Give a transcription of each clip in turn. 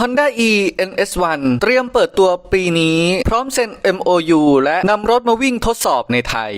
Honda e NS1 เตรียมเปิดตัวปีนี้ พร้อมเซ็น MOU และนำรถมาวิ่งทดสอบในไทย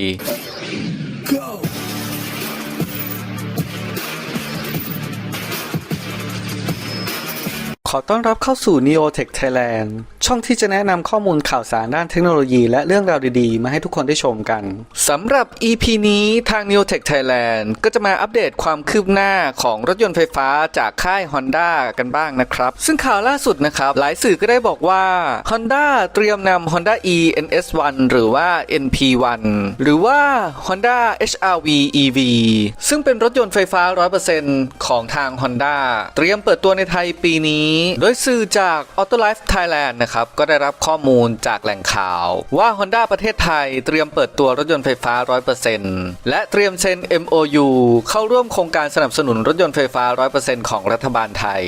ขอต้อนรับเข้าสู่ Neotech Thailand ช่องที่จะแนะนำข้อมูลข่าวสารด้านเทคโนโลยีและเรื่องราวดีๆ มาให้ทุกคนได้ชมกัน สำหรับ EP นี้ทาง Neotech Thailand ก็จะมาอัปเดตความคืบหน้าของรถยนต์ไฟฟ้าจากค่าย Honda กันบ้างนะครับ ซึ่งข่าวล่าสุดนะครับ หลายสื่อก็ได้บอกว่า Honda เตรียมนำ Honda e NS1 หรือว่า NP1 หรือว่า Honda HRV EV ซึ่งเป็นรถยนต์ไฟฟ้า 100%ของทาง Honda เตรียมเปิดตัวในไทยปีนี้โดยสื่อจาก Autolife Thailand นะครับ ก็ได้รับข้อมูลจากแหล่งข่าว ว่า Honda ประเทศไทยเตรียมเปิดตัวรถยนต์ไฟฟ้า 100%และเตรียมเซ็น MOU เข้าร่วมโครงการสนับสนุนรถยนต์ไฟฟ้า 100%ของรัฐบาลไทย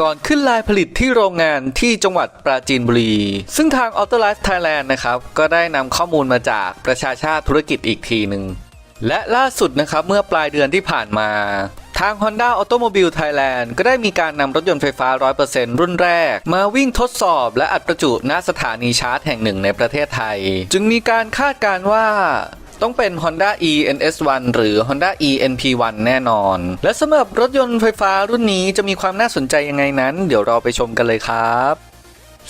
ก่อนขึ้นลายผลิตที่โรงงานที่จังหวัดปราจีนบุรี ซึ่งทาง Autolife Thailand นะครับ ก็ได้นำข้อมูลมาจากประชาชาติธุรกิจอีกทีหนึ่ง และล่าสุดนะครับ เมื่อปลายเดือนที่ผ่านมา ทาง Honda Automobile Thailand ก็ได้มีการนำรถยนต์ไฟฟ้า 100%รุ่นแรก มาวิ่งทดสอบและอัดประจุณสถานีชาร์จแห่งหนึ่งในประเทศไทย จึงมีการคาดการณ์ว่าต้องเป็น Honda e NS1 หรือ Honda e NP1 แน่นอน และสำหรับรถยนต์ไฟฟ้ารุ่นนี้จะมีความน่าสนใจยังไงนั้น เดี๋ยวเราไปชมกันเลยครับ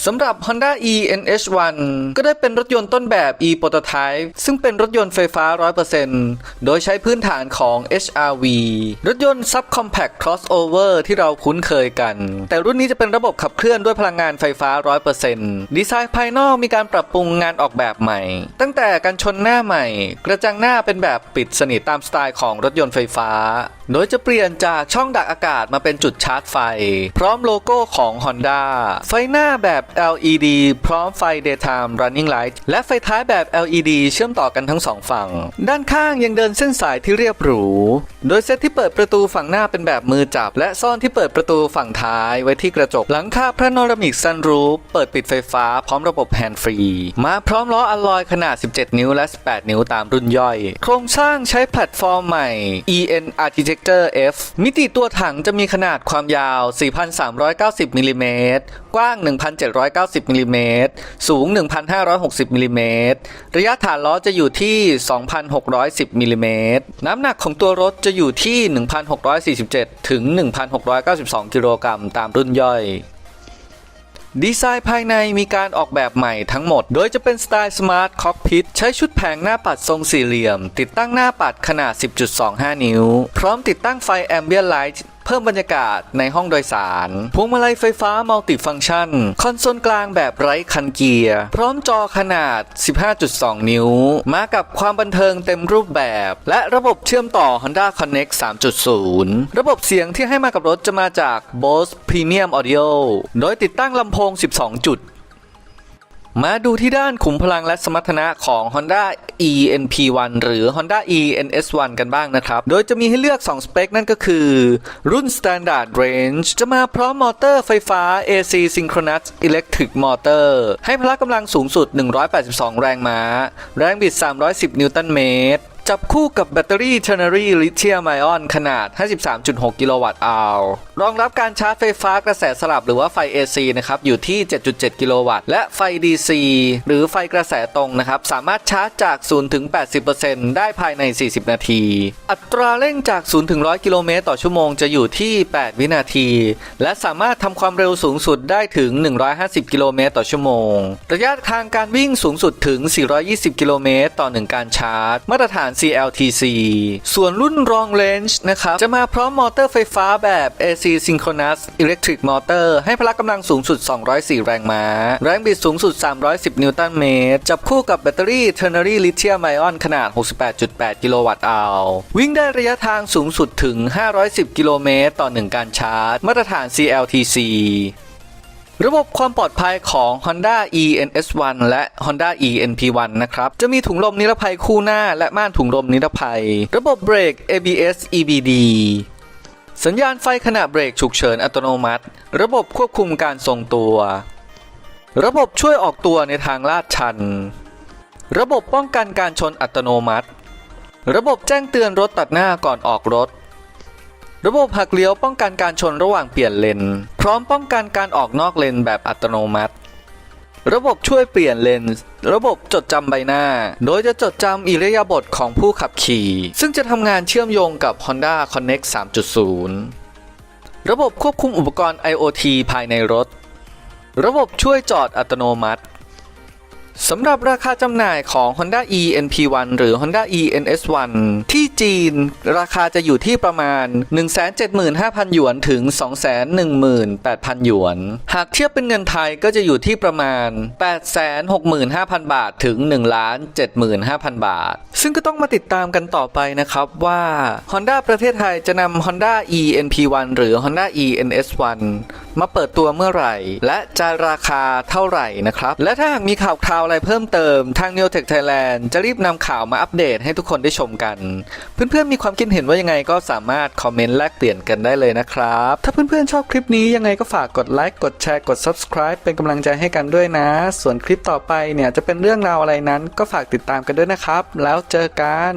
สำหรับ Honda e NH1 ก็ได้เป็นรถยนต์ต้นแบบ e Prototype ซึ่งเป็นรถยนต์ไฟฟ้า 100%โดยใช้พื้นฐานของ HRV รถยนต์ Subcompact Crossover ที่เราคุ้นเคยกัน แต่รุ่นนี้จะเป็นระบบขับเคลื่อนด้วยพลังงานไฟฟ้า 100%ดีไซน์ภายนอกมีการปรับปรุงงานออกแบบใหม่ ตั้งแต่การชนหน้าใหม่ กระจังหน้าเป็นแบบปิดสนิทตามสไตล์ของรถยนต์ไฟฟ้า โดยจะเปลี่ยนจากช่องดักอากาศมาเป็นจุดชาร์จไฟ พร้อมโลโก้ของ Honda ไฟหน้าแบบ LED พร้อมไฟ Daytime Running Light และไฟท้ายแบบ LED เชื่อมต่อกันทั้งสองฝั่ง ด้านข้างยังเดินเส้นสายที่เรียบหรู โดยเซตที่เปิดประตูฝั่งหน้าเป็นแบบมือจับ และซ่อนที่เปิดประตูฝั่งท้ายไว้ที่กระจก หลังคาพระนอรมิกซันรูฟเปิดปิดไฟฟ้าพร้อมระบบแฮนด์ฟรี มาพร้อมล้ออลลอยขนาด 17 นิ้วและ 18 นิ้วตามรุ่นย่อย โครงสร้างใช้แพลตฟอร์มใหม่ EN Architecture F มิติตัวถังจะมีขนาดความยาว 4,390มิลลิเมตรกว้าง1,070 1,790มิลลิเมตรสูง 1,560มิลลิเมตรระยะฐานล้อจะอยู่ที่ 2,610มิลลิเมตรน้ำหนักของตัวรถจะอยู่ที่ 1,647 ถึง 1,692 กิโลกรัมตามรุ่นย่อยดีไซน์ภายในมีการออกแบบใหม่ทั้งหมด โดยจะเป็นสไตล์สมาร์ทคอกพิ t ใช้ชุดแผงหน้าปัดทรงสี่เหลี่ยม ติดตั้งหน้าปัดขนาด 10.25 นิ้ว พร้อมติดตั้งไฟแอมเบียนไลท์ เพิ่มบรรยากาศในห้องโดยสาร พวงมาลัยไฟฟ้ามัลติฟังก์ชัน คอนโซลกลางแบบไร้คันเกียร์ พร้อมจอขนาด 15.2 นิ้ว มากับความบันเทิงเต็มรูปแบบ และระบบเชื่อมต่อ Honda Connect 3.0 ระบบเสียงที่ให้มากับรถจะมาจาก Bose Premium Audio โดยติดตั้งลำโพง 12 จุด มาดูที่ด้านขุมพลังและสมรรถนะของ Honda eNP1 หรือ Honda eNS1 กันบ้างนะครับ โดยจะมีให้เลือก 2 สเปคนั่นก็คือ รุ่น Standard Range จะมาพร้อมมอเตอร์ไฟฟ้า AC Synchronous Electric Motor ให้พละกำลังสูงสุด 182 แรงม้า แรงบิด 310 นิวตันเมตรจับคู่กับแบตเตอรี่ Ternary Lithium Ion ขนาด 53.6 กิโลวัตต์อาว รองรับการชาร์จไฟฟ้ากระแสสลับหรือว่าไฟ AC นะครับอยู่ที่ 7.7 กิโลวัตต์ และไฟ DC หรือไฟกระแสตรงนะครับ สามารถชาร์จจาก 0 ถึง 80%ได้ภายใน 40 นาที อัตราเร่งจาก 0 ถึง 100 กิโลเมตรต่อชั่วโมงจะอยู่ที่ 8 วินาที และสามารถทำความเร็วสูงสุดได้ถึง 150 กิโลเมตรต่อชั่วโมง ระยะทางการวิ่งสูงสุดถึง 420 กิโลเมตรต่อ 1 การชาร์จ มาตรฐาน CLTC ส่วนรุ่น Long Range นะครับจะมาพร้อมมอเตอร์ไฟฟ้าแบบ AC Synchronous Electric Motor ให้พละกำลังสูงสุด 204 แรงม้า แรงบิดสูงสุด 310 นิวตันเมตร จับคู่กับแบตเตอรี่ Ternary Lithium Ion ขนาด 68.8 กิโลวัตต์อาววิ่งได้ระยะทางสูงสุดถึง 510 กิโลเมตร ต่อ 1 การชาร์จ มาตรฐาน CLTC ระบบความปลอดภัยของ Honda eNS1 และ Honda eNP1 นะครับ จะมีถุงลมนิรภัยคู่หน้าและม่านถุงลมนิรภัย ระบบเบรก ABS EBD สัญญาณไฟขณะเบรกฉุกเฉินอัตโนมัติ ระบบควบคุมการทรงตัว ระบบช่วยออกตัวในทางลาดชัน ระบบป้องกันการชนอัตโนมัติ ระบบแจ้งเตือนรถตัดหน้าก่อนออกรถ ระบบหักเลี้ยวป้องกันการชนระหว่างเปลี่ยนเลน พร้อมป้องกันการออกนอกเลนแบบอัตโนมัติ ระบบช่วยเปลี่ยนเลนส์ ระบบจดจำใบหน้า โดยจะจดจำอิริยาบถของผู้ขับขี่ ซึ่งจะทำงานเชื่อมโยงกับ Honda Connect 3.0 ระบบควบคุมอุปกรณ์ IoT ภายในรถ ระบบช่วยจอดอัตโนมัติ สำหรับราคาจำหน่ายของ Honda e NP1 หรือ Honda e NS1 ที่จีน ราคาจะอยู่ที่ประมาณ 175,000 หยวนถึง 218,000 หยวน หากเทียบเป็นเงินไทยก็จะอยู่ที่ประมาณ 865,000 บาทถึง 1,75,000 บาท ซึ่งก็ต้องมาติดตามกันต่อไปนะครับว่า Honda ประเทศไทยจะนำ Honda e NP1 หรือ Honda e NS1 มาเปิดตัวเมื่อไหร่ และจะราคาเท่าไหร่นะครับ และถ้าหากมีข่าวคราวอะไรเพิ่มเติมทาง Neotech Thailand จะรีบนำข่าวมาอัปเดตให้ทุกคนได้ชมกัน เพื่อนๆมีความคิดเห็นว่ายังไงก็สามารถคอมเมนต์แลกเปลี่ยนกันได้เลยนะครับ ถ้าเพื่อนๆชอบคลิปนี้ยังไงก็ฝากกดไลค์กดแชร์กด subscribe เป็นกำลังใจให้กันด้วยนะ ส่วนคลิปต่อไปเนี่ยจะเป็นเรื่องราวอะไรนั้นก็ฝากติดตามกันด้วยนะครับ แล้วเจอกัน